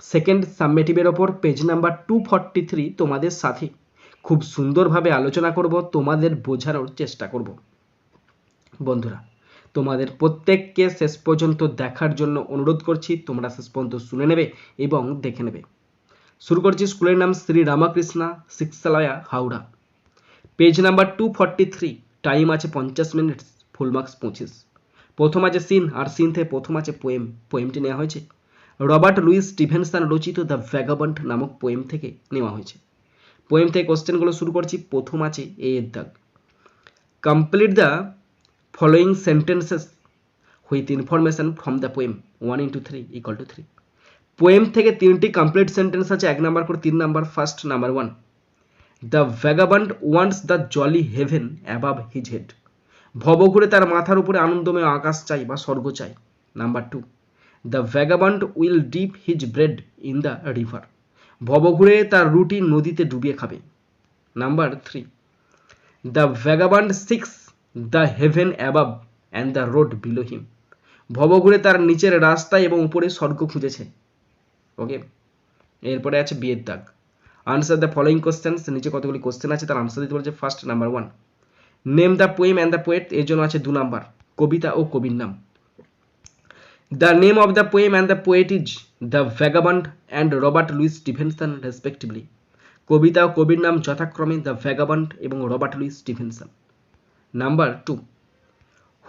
Second সাবমেটিভের ওপর page number two forty three তোমাদের সাথে। খুব সুন্দরভাবে আলোচনা করব, তোমাদের বোঝানোর চেষ্টা করব। বন্ধুরা, তোমাদের প্রত্যেককে শেষ পর্যন্ত দেখার জন্য অনুরোধ করছি, তোমরা শেষ পর্যন্ত শুনে নেবে এবং দেখে নেবে। শুরু করছি স্কুলের নাম Shri Ramakrishna Shikshalaya, Howrah. Page number two forty three time আছে পঞ্চাশ মিনিট ফুল মার্কস পঁচিশ। প্রথম আছে সিন আর সিন থেকে প্রথম আছে পোয়েম পোয়েমটি নেওয়া হয়েছে। রবার্ট লুইস স্টিভেনসন রচিত দ্য ভ্যাগাবন্ট নামক পোয়েম থেকে নেওয়া হয়েছে। পোয়েম থেকে কোশ্চেনগুলো শুরু করছি, প্রথম আছে এ এর দাগ। Complete the following sentences with information from the poem one into three equal to three poem থেকে তিনটি কমপ্লিট সেন্টেন্স আছে, এক নাম্বার করে তিন number first number one the vagabond wants the jolly heaven above his head ভবঘুরে তার মাথার উপরে আনন্দময় আকাশ চাই বা স্বর্গ চাই number two the vagabond will dip his bread in the river ভবঘুরে তার রুটি নদীতে ডুবিয়ে খাবে। Number three the vagabond seeks the heaven above and the road below him ভবঘুরে তার নিচের রাস্তা এবং উপরে স্বর্গ খুঁজেছে। ওকে এরপরে আছে বিয়ের দাগ। আনসার দ্য ফলোয়িং কোশ্চেন্স নিচে কতগুলি কোশ্চেন আছে, তার আনসার দিতে বলছে first number one name the poem and the poet এর জন্য আছে দু নাম্বার কবিতা ও কবির নাম। The name of the poem and the poet is the vagabond and Robert Louis Stevenson respectively কবিতা ও কবির নাম যথাক্রমে দ্য ভ্যাগাবান্ড এবং Robert Louis Stevenson number two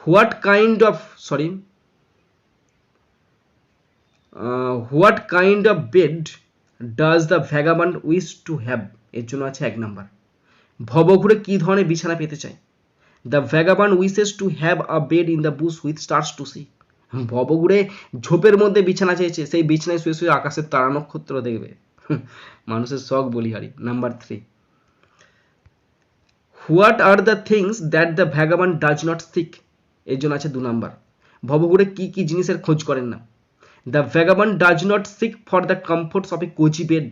what kind of sorry what kind of bed does the vagabond wish to have এর জন্য আছে এক number ভবঘুরে কী ধরনের বিছানা পেতে চায়? The vagabond wishes to have a bed in the bush with stars to see ভবঘুরে ঝোপের মধ্যে বিছানা চেয়েছে, সেই বিছানায় শুয়ে শুয়ে আকাশের তারা নক্ষত্র দেখবে। মানুষের শখ বলিহারি। Number three what are the things that the vagabond does not seek এর জন্য আছে দু নাম্বার ভবঘুরে কি কি জিনিসের খোঁজ করেন না। The vagabond does not seek for the comforts of a cozy bed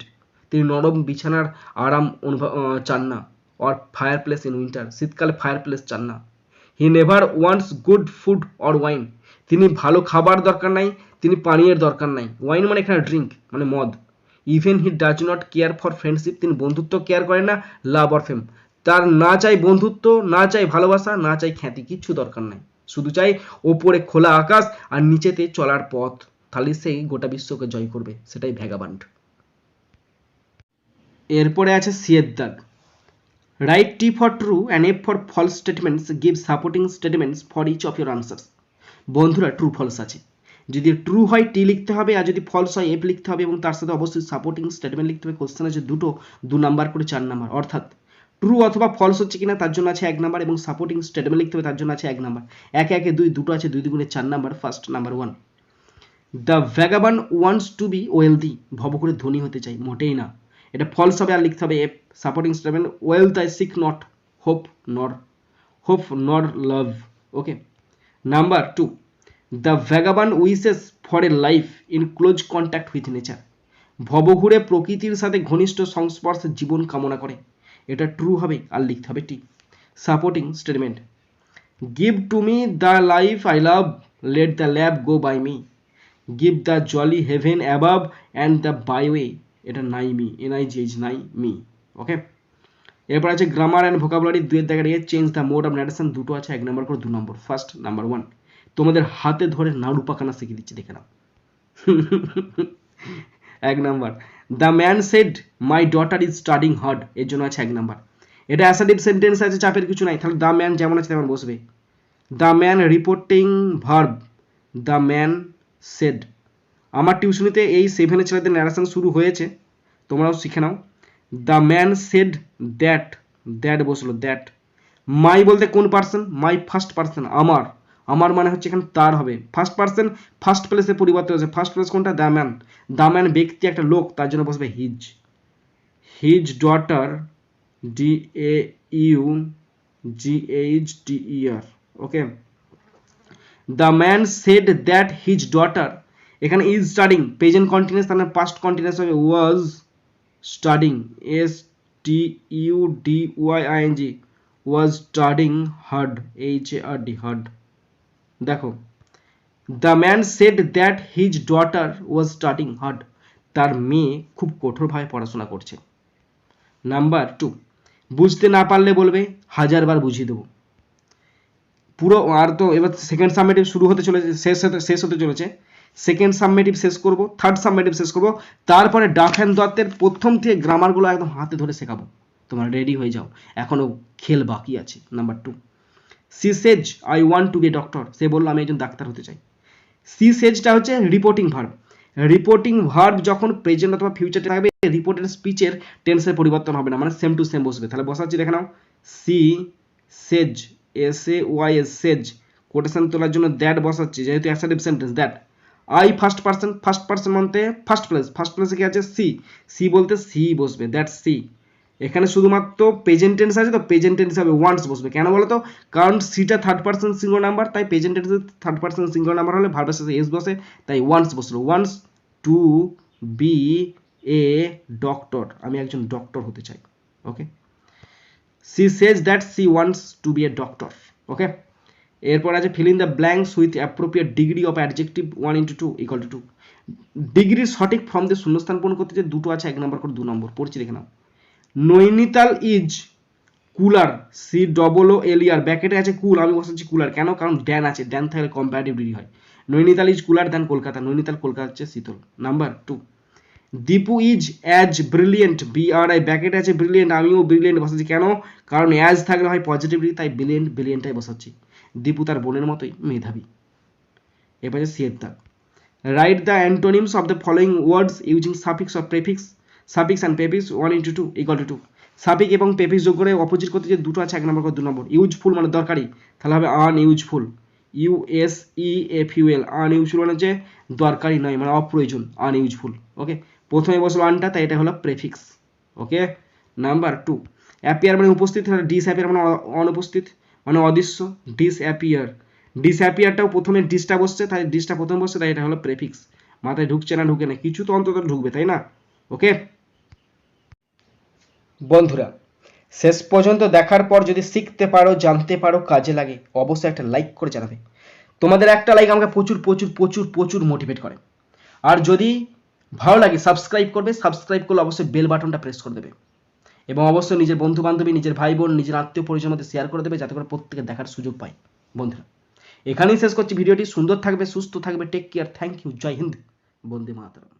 তিনি নরম বিছানার আরাম অনুভব চান না। Or fireplace in winter শীতকালে ফায়ার প্লেস চান না। He never wants good food or wine তিনি ভালো খাবার দরকার নাই, তিনি পানীয়ের দরকার নাই। ওয়াইন মানে এখানে ড্রিঙ্ক মানে মদ। Even he does not care for friendship তিনি বন্ধুত্ব কেয়ার করেন না লাভ অর ফেম তার না চাই বন্ধুত্ব, না চাই ভালোবাসা, না চাই খ্যাতি, কিচ্ছু দরকার নাই। শুধু চাই ওপরে খোলা আকাশ আর নিচেতে চলার পথ। তাহলে সেই গোটা বিশ্বকে জয় করবে, সেটাই ভ্যাগাবান্ড। এরপরে আছে সিয়ের দাগ right T for true and F for false statements give supporting statements for each of your answers বন্ধুরা ট্রু ফলস আছে। যদি ট্রু হয় টি লিখতে হবে, আর যদি ফলস হয় এফ লিখতে হবে, এবং তার সাথে অবশ্যই সাপোর্টিং স্টেটমেন্ট লিখতে হবে। কোশ্চেন আছে দুটো, দু নাম্বার করে চার নাম্বার অর্থাৎ ট্রু অথবা ফলস হচ্ছে কিনা, তার জন্য আছে এক নাম্বার এবং সাপোর্টিং স্টেটমেন্ট লিখতে হবে, তার জন্য আছে এক নাম্বার একে একে দুই, দুটো আছে, দুই দুগুণে চার number first number one the vagabond wants to be wealthy ভব করে ধনী হতে চাই, মোটেই না। এটা ফলস হবে আর লিখতে হবে F supporting statement wealth I seek not hope nor hope nor love okay number two the vagabond wishes for a life in close contact with nature ভবঘুরে প্রকৃতির সাথে ঘনিষ্ঠ সংস্পর্শে জীবন কামনা করে। এটা ট্রু হবে আর লিখতে হবে T. Supporting statement give to me the life I love let the lave go by me give the jolly heaven above and the byway এটা nigh me N I G H nigh me okay এরপর আছে grammar and vocabulary দুয়ের দেখা দিয়ে change the mode of narration দুটো আছে, এক নম্বর করে দু নম্বর ফার্স্ট নাম্বার ওয়ান তোমাদের হাতে ধরে নাড়ু পাকানা শিখিয়ে দিচ্ছে, দেখে নাও। এক number the man said my daughter is studying hard এর জন্য আছে এক নাম্বার এটা অ্যাসাডিভ সেন্টেন্স আছে, চাপের কিছু নাই। তাহলে দ্য ম্যান যেমন আছে তেমন বসবে। The man reporting verb the man said আমার টিউশনিতে এই সেভেনের ছেলেদের ন্যারেশন শুরু হয়েছে। তোমরাও শিখে নাও। The man said that that বসল দ্যাট মাই বলতে কোন পার্সন মাই ফার্স্ট পার্সন আমার। আমার মানে হচ্ছে এখানে তার হবে। ফার্স্ট পার্সন ফার্স্ট প্লেসে পরিবর্তে হয়েছে। ফার্স্ট প্লেস কোনটা? দ্য ম্যান দ্য ম্যান ব্যক্তি একটা লোক, তার জন্য বসবে his his daughter D A U G H D E R okay the man said that his daughter এখানে ইজ স্টাডিং প্রেজেন্ট কন্টিনিউয়াস তার পাস্ট কন্টিনিউস হবে। Was studying S T U D Y I N G was studying hard H A R D hard দেখো the man said that his daughter was studying hard তার মেয়ে খুব কঠোরভাবে পড়াশোনা করছে। Number two বুঝতে না পারলে বলবে হাজারবার বুঝিয়ে দেবো। পুরো আর তো এবার সেকেন্ড সাবমেটিভ শুরু হতে চলেছে, শেষ হতে শেষ হতে চলেছে। সেকেন্ড সাবমেটিভ শেষ করব থার্ড সাবমেটিভ শেষ করব, তারপরে ডাফ অ্যান্ড দত্তের প্রথম থেকে গ্রামারগুলো একদম হাতে ধরে শেখাবো। তোমরা রেডি হয়ে যাও। এখনও খেল বাকি আছে number two she says I want to be doctor সে বলল, আমি একজন ডাক্তার হতে চাই। সি সেজটা হচ্ছে রিপোর্টিং ভার্ব রিপোর্টিং ভার্ব যখন প্রেজেন্ট অথবা ফিউচারে থাকবে রিপোর্টের স্পিচের টেন্সের পরিবর্তন হবে না মানে সেম টু সেম বসবে। তাহলে বসাচ্ছি, দেখে নাও। She says S A Y S says. Quotation তোলার জন্য দ্যাট বসাচ্ছি, যেহেতু assertive sentence that I first person first person বলতে ফার্স্ট প্লেস ফার্স্ট প্লেসে কি আছে? সি সি বলতে সি বসবে দ্যাট সি এখানে শুধুমাত্র প্রেজেন্ট টেন্স আছে তো প্রেজেন্ট টেন্স হবে ওয়ান্স বসবে। কেন বলো তো কারণ সিটা থার্ড পার্সন সিঙ্গল নাম্বার তাই present tense third person single number হলে ভার্বের সাথে এস বসে, তাই ওয়ান্স বসল। Wants to be a doctor আমি একজন ডক্টর হতে চাই okay she says that she wants to be a doctor okay এরপর আছে fill in the blanks with appropriate degree of adjective one into two equal to two ডিগ্রির সঠিক form দিয়ে শূন্যস্থান পূরণ করতে যে দুটো আছে, এক নম্বর করে দু নম্বর, পড়ছি দেখে নাও। Nainital is cooler C double O এলিয়ার ব্যাকেটে আছে কুল, আমি বসাচ্ছি কুলার। কেন? কারণ ড্যান আছে ড্যান থাকলে কম্পারেটিভ ডিগ্রি হয়। Nainital is cooler than Kolkata, Nainital Kolkata হচ্ছে শীতল। Number two Dipu is as brilliant B R I ব্যাকেটে আছে ব্রিলিয়েন্ট আমিও ব্রিলিয়েন্ট বসাচ্ছি। কেন? কারণ অ্যাজ থাকলে হয় পজিটিভ তাই ব্রিলিয়েন্ট ব্রিলিয়েন্টটাই বসাচ্ছি। দীপু তার বোনের মতোই মেধাবী। এবার সিয়ের দাগ write the antonyms of the following words using suffix of prefix suffix and prefix one into two equal to two suffix এবং প্রেফিক্স যোগ করে অপোজিট করতে যে দুটো আছে, এক নম্বর দু নম্বর। ইউজফুল মানে দরকারি, তাহলে হবে unuseful U S E F U L unuseful মানে হচ্ছে দরকারি নয় মানে অপ্রয়োজন আনইউজফুল ওকে প্রথমে বসল আনটা তাই এটা হলো prefix okay number two appear মানে উপস্থিত ডিস অ্যাপিয়ার মানে অনুপস্থিত। মানে অদৃশ্য ডিস অ্যাপিয়ার ডিস অ্যাপিয়ারটাও প্রথমে ডিসটা বসছে, তাই ডিসটা প্রথমে বসছে, তাই এটা হলো প্রেফিক্স মাথায় ঢুকছে না, ঢুকে না কিছু তো অন্তত ঢুকবে, তাই না? ওকে বন্ধুরা, শেষ পর্যন্ত দেখার পর যদি শিখতে পারো, জানতে পারো, কাজে লাগে, অবশ্যই একটা লাইক করে জানাবে। তোমাদের একটা লাইক আমাকে প্রচুর প্রচুর প্রচুর প্রচুর মোটিভেট করে। আর যদি ভালো লাগে সাবস্ক্রাইব করবে সাবস্ক্রাইব করলে অবশ্যই বেল বাটনটা প্রেস করে দেবে। এবং অবশ্যই নিজের বন্ধু বান্ধবী নিজের ভাই বোন নিজের আত্মীয় পরিচয় মধ্যে শেয়ার করে দেবে যাতে করে প্রত্যেকে দেখার সুযোগ পায়। বন্ধুরা, এখানেই শেষ করছি। ভিডিওটি সুন্দর থাকবে, সুস্থ থাকবে। Take care thank you Jai Hind. Vande Mataram.